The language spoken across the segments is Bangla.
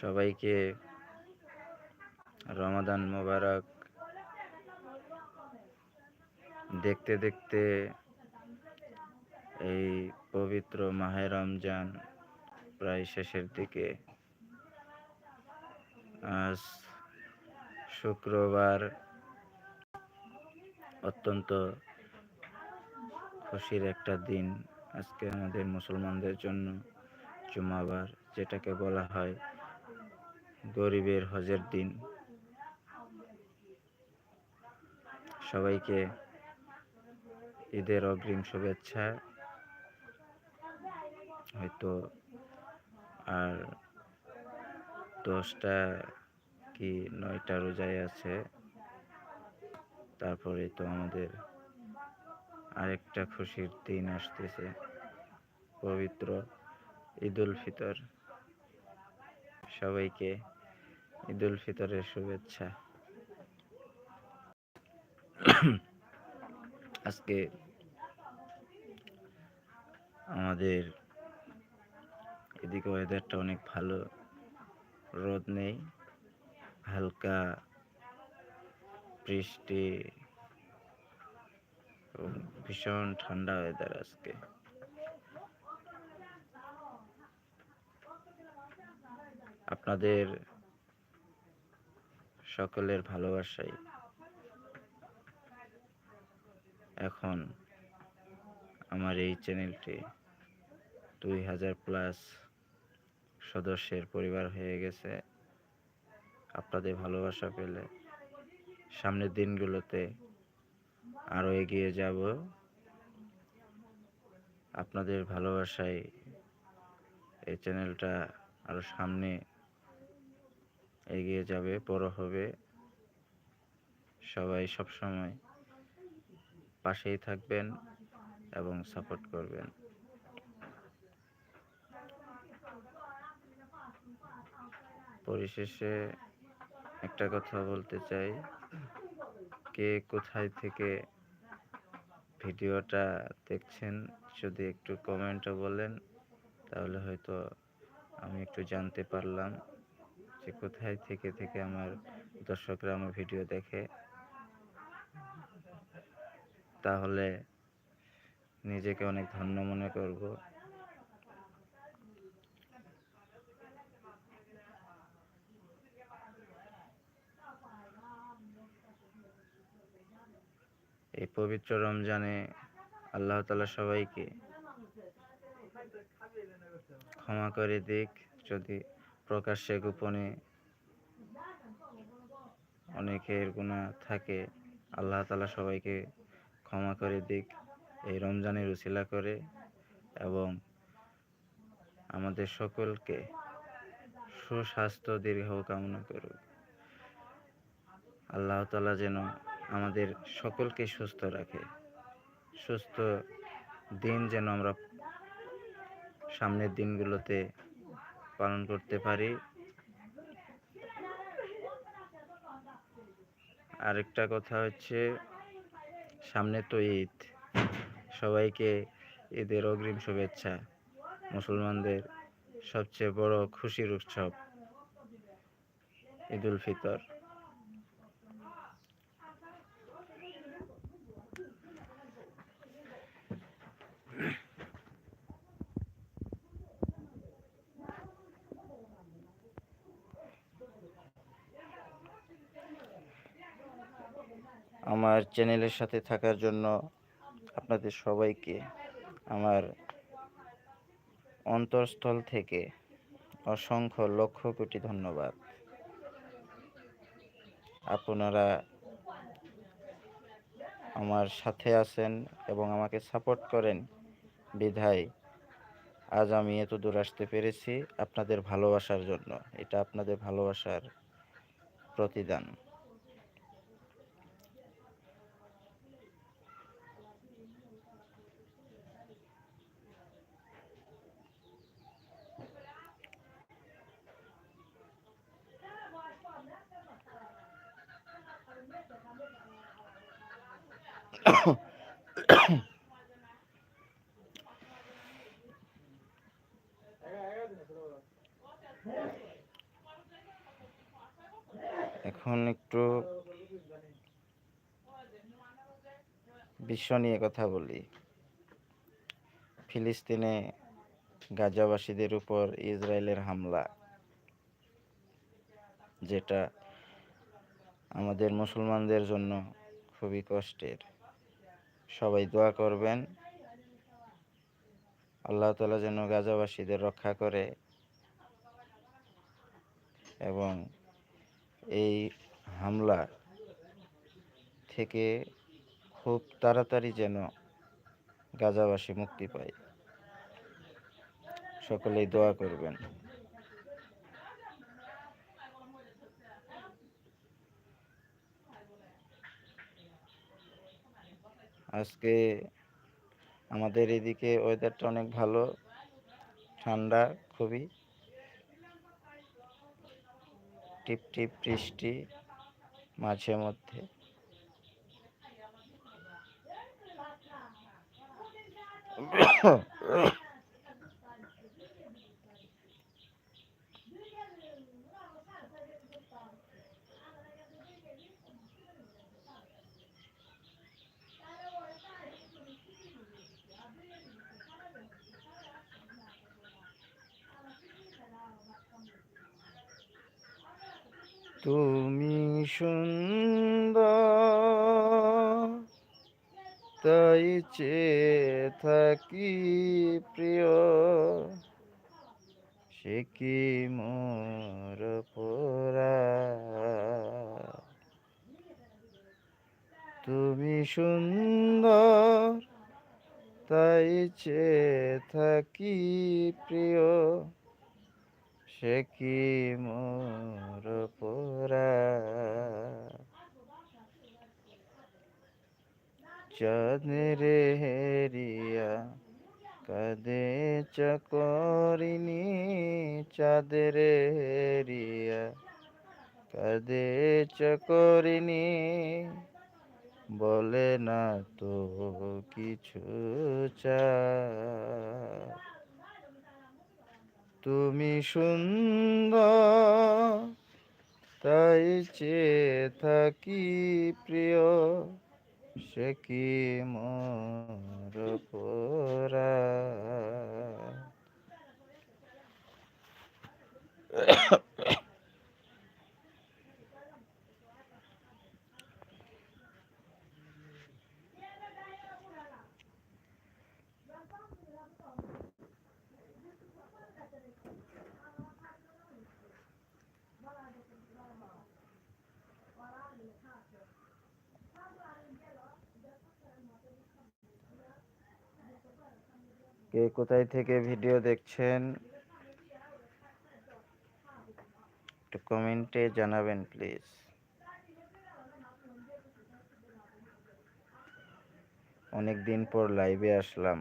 সবাইকে রমাদান মোবারক। দেখতে দেখতে এই পবিত্র মাহে রমজান প্রায় শেষের দিকে। আজ শুক্রবার অত্যন্ত খুশির একটা দিন। আজকে আমাদের মুসলমানদের জন্য জুমাবার, যেটাকে বলা হয় গরিবের হজের দিন। সবাইকে ঈদের অগ্রিম শুভেচ্ছা। হয়তো আর দশটা কি নয়টা রোজায় আছে। তারপরে তো আমাদের আরেকটা খুশির দিন আসতেছে, পবিত্র ঈদ উল ফিতর। সবাইকে ঈদ উল ফিতরের শুভেচ্ছা। আজকে আমাদের এদিকে ওয়েদারটা অনেক ভালো, রোদ নেই, হালকা বৃষ্টি ভীষণ ঠান্ডা ওয়েদার আজকে। আপনাদের সকলের ভালোবাসাই। এখন আমার এই চ্যানেলটি দুই হাজার প্লাস সদস্যের পরিবার হয়ে গেছে। আপনাদের ভালোবাসা পেলে সামনের দিনগুলোতে আরও এগিয়ে যাব। আপনাদের ভালোবাসায় এই চ্যানেলটা আরও সামনে এগিয়ে যাবে, বড় হবে। সবাই সবসময় পাশেই থাকবেন এবং সাপোর্ট করবেন। পরিশেষে একটা কথা বলতে চাই। কে কোথায় থেকে ভিডিওটা দেখছেন, যদি একটু কমেন্টও বলেন, তাহলে হয়তো আমি একটু জানতে পারলাম। যে কোথায় থেকে থেকে আমার দর্শকরা আমার ভিডিও দেখে, তাহলে নিজেকে অনেক ধন্য মনে করব। এই পবিত্র রমজানে আল্লাহ তালা সবাইকে ক্ষমা করে দিক। যদি প্রকাশ্যে গোপনে অনেকের গুণা থাকে। আল্লাহ তালা সবাইকে ক্ষমা করে দিক। এই রমজানের উশিলা করে এবং আমাদের সকলকে সুস্বাস্থ্য, দীর্ঘ কামনা করুক। আল্লাহ তালা যেন আমাদের সকলকে সুস্থ রাখে। সুস্থ দিন যেন আমরা সামনের দিনগুলোতে পালন করতে পারি। আরেকটা কথা হচ্ছে, সামনে তো ঈদ। সবাইকে ঈদের অগ্রিম শুভেচ্ছা। মুসলমানদের সবচেয়ে বড় খুশির উৎসব ঈদুল ফিতর। আমার চ্যানেলের সাথে থাকার জন্য আপনাদের সবাইকে আমার অন্তরস্থল থেকে অসংখ্য লক্ষ কোটি ধন্যবাদ। আপনারা আমার সাথে আছেন এবং আমাকে সাপোর্ট করেন। বিধায় আজ আমি এত দূর আসতে পেরেছি আপনাদের ভালোবাসার জন্য। এটা আপনাদের ভালোবাসার প্রতিদান। এখন একটু বিশ্ব নিয়ে কথা বলি। ফিলিস্তিনে গাজাবাসীদের উপর ইসরায়েলের হামলা, যেটা আমাদের মুসলমানদের জন্য খুবই কষ্টের। সবাই দোয়া করবেন। আল্লাহ তালা যেন গাজাবাসীদের রক্ষা করে এবং এই হামলা থেকে খুব তাড়াতাড়ি যেন গাজাবাসী মুক্তি পায়। সকলেই দোয়া করবেন। আজকে আমাদের এদিকে ওয়েদারটা অনেক ভালো ঠান্ডা খুবই। টিপ টিপ বৃষ্টি মাঝে মধ্যে। তুমি সুন্দর, তাই চেয়ে থাকি প্রিয়। সে কি মোর পোরা তুমি সুন্দর, তাই চেয়ে থাকি প্রিয়। সে কি মোর পোরা চাঁদের হেরিয়া কাদে চকরিনি চাঁদের হেরিয়া কাদে চকরিনি বলে না তো কিছু চা তুমি সুন্দর তাই চেয়ে থাকি প্রিয় সে কি মোর পোরা কে কোথায় থেকে ভিডিও দেখছেন? একটু কমেন্টে জানাবেন প্লিজ অনেক দিন পর লাইভে আসলাম।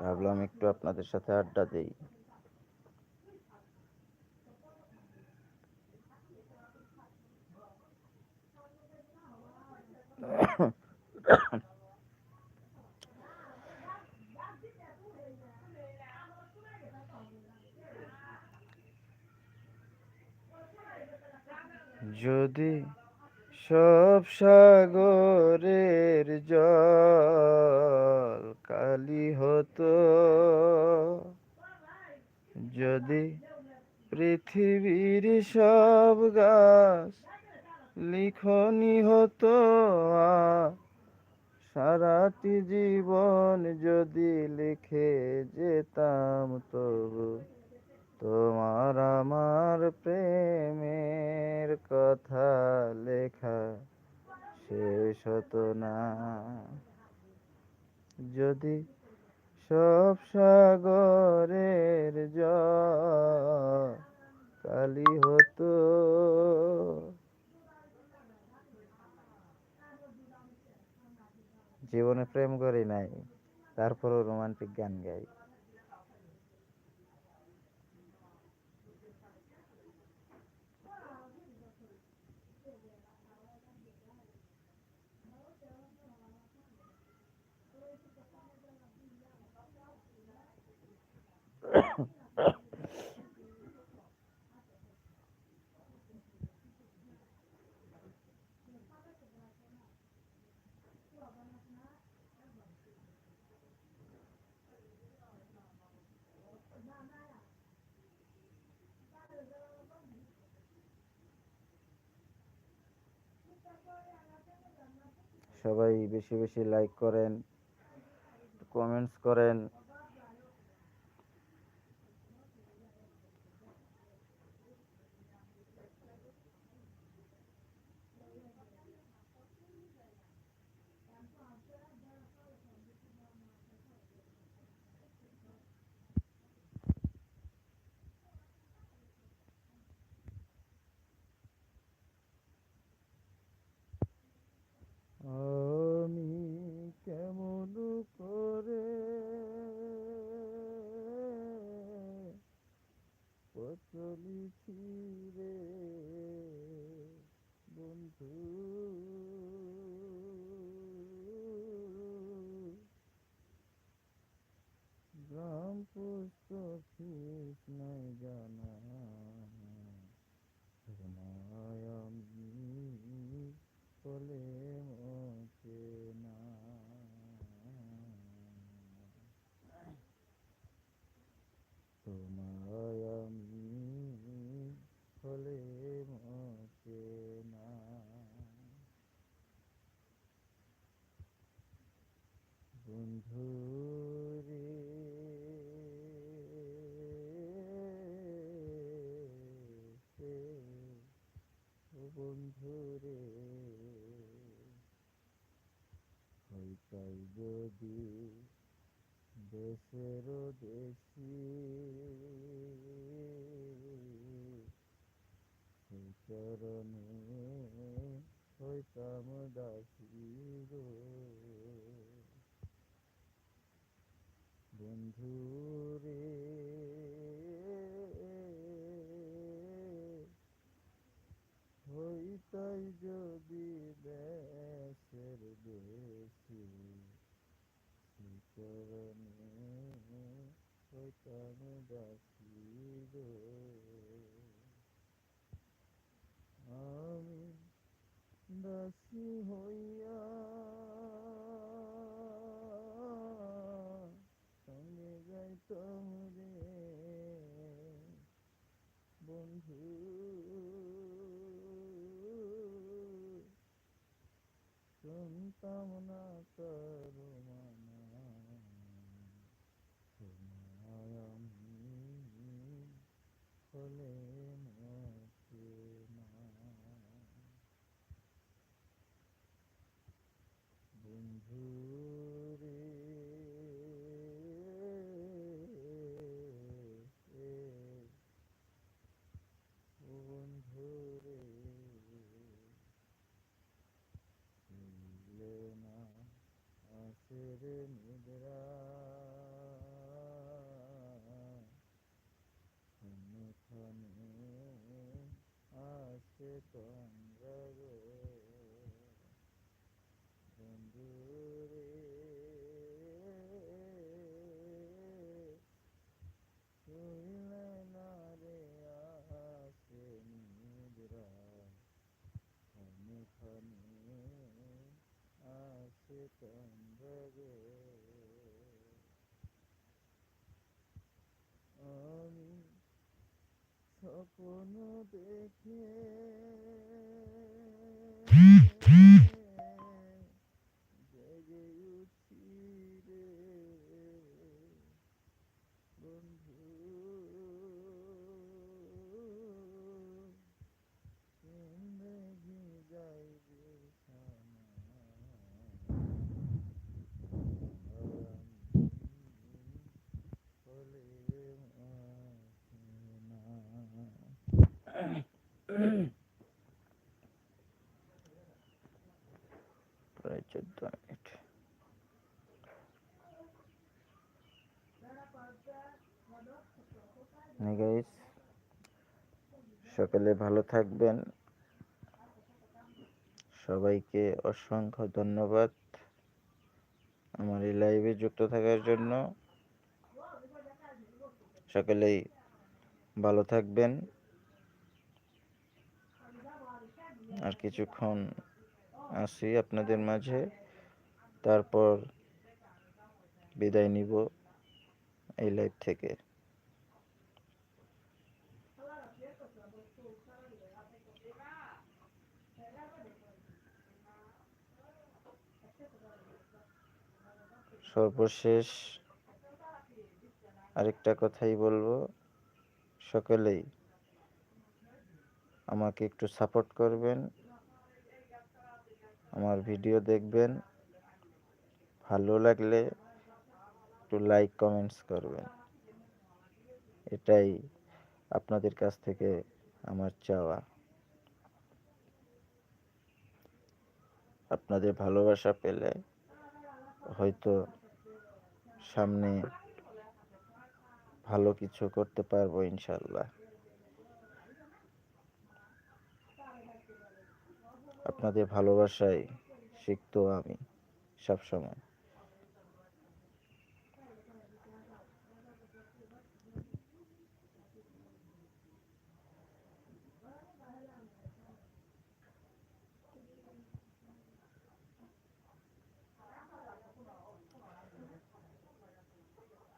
ভাবলাম একটু আপনাদের সাথে আড্ডা দেই। যদি সব সাগরের জল কালি হতো, যদি পৃথিবীর সব গাছ লিখনি হতো, সারাটি জীবন যদি লিখে যেতাম তবু তোমার আমার প্রেমের কথা লেখা শেষ হতো না। যদি সব সাগরের জল কালি হতো, জীবনে প্রেম করি নাই, তারপরও রোমান্টিক গান গাই। সবাই বেশি বেশি লাইক করেন কমেন্টস করেন। যদি দেশের দেশি। চরণে হইতাম দাসী বন্ধু রে হইতাই যদি দেশের দেশি চরণে আমি দাসী হইয়া সঙ্গে যাইতাম রে বন্ধু শুনতাম না তোর মানা তোমায় আমি বলে মতে না বন্ধু রে ও বন্ধু রে ছিলে না আসের নিদ্রা ক্ষণে আসে তন্দ্রা গো বন্ধু রে শুইলে না রে আসে নিদ্রা ক্ষণে ক্ষণে গো আমি স্বপ্ন দেখে প্রায় চোদ্দ গাইস সকালে ভালো থাকবেন। সবাইকে অসংখ্য ধন্যবাদ আমার এই লাইভে যুক্ত থাকার জন্য। সকলেই ভালো থাকবেন। আর কিছুক্ষণ আসি আপনাদের মাঝে। তারপর বিদায় নিব এই লাইভ থেকে। সর্বশেষ আরেকটা কথাই বলব সকলেই। আমাকে একটু সাপোর্ট করবেন। আমার ভিডিও দেখবেন। ভালো লাগলে একটু লাইক কমেন্টস করবেন। এটাই আপনাদের কাছ থেকে আমার চাওয়া। আপনাদের ভালোবাসা পেলে হয়তো সামনে ভালো কিছু করতে পারব ইনশাল্লাহ আপনাদের ভালোবাসায় শিখতো আমি সবসময়।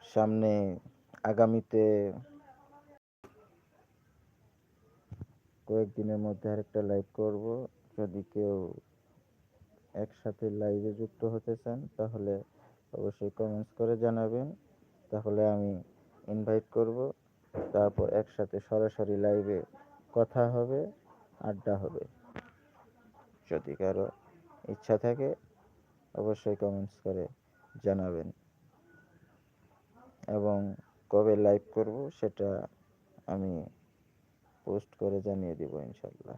সামনে আগামীতে কয়েকদিনের মধ্যে আরেকটা লাইভ করব। যদি কেউ একসাথে লাইভে যুক্ত হতে চান, তাহলে অবশ্যই কমেন্টস করে জানাবেন। তাহলে আমি ইনভাইট করব। তারপর একসাথে সরাসরি লাইভে কথা হবে, আড্ডা হবে। যদি কারও ইচ্ছা থাকে, অবশ্যই কমেন্টস করে জানাবেন। এবং কবে লাইভ করব, সেটা আমি পোস্ট করে জানিয়ে দিব ইনশাল্লাহ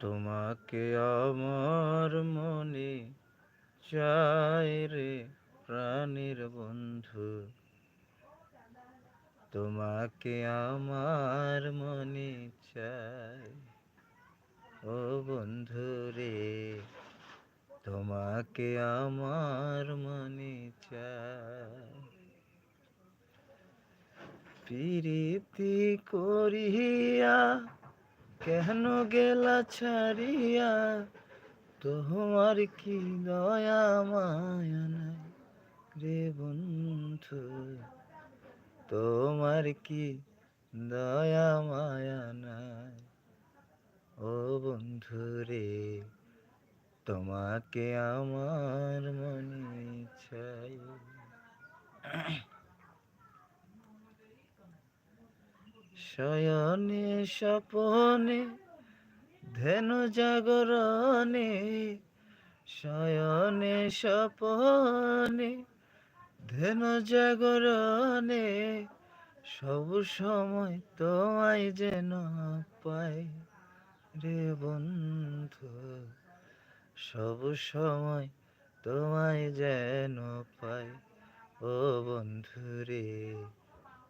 তোমাকে আমার মনে চাই রে প্রাণীর বন্ধু। তোমাকে আমার মনে চাই, ও বন্ধু রে। তোমাকে আমার মনে চাই। প্রীতি করিয়া কেন গেলা ছাড়িয়া? তোমার কি দয়া, মায়া নাই রে বন্ধু? তোমার কি দয়া, মায়া নাই ও বন্ধু রে? তোমাকে আমার মনে চাই। শয়নে স্বপনে, ধেনু জাগরণে, শয়নে স্বপনে, ধেনু জাগরণে, সব সময় তোমায় যেন পাই রে বন্ধু, সব সময় তোমায় যেন পাই ও বন্ধু রে।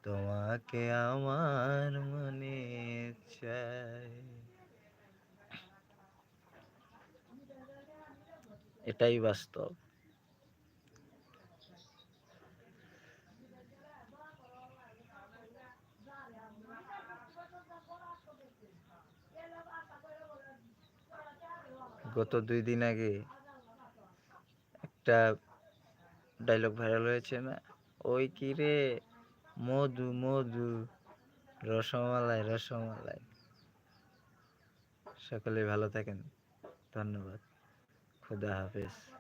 তোমাকে আমার মনে চাই। এটাই বাস্তব। গত দুই দিন আগে একটা ডায়লগ ভাইরাল হয়েছে না? ওই কি রে? মধু মধু রসমালাই রসমালাই। সকলে ভালো থাকেন। ধন্যবাদ। খুদা হাফেজ।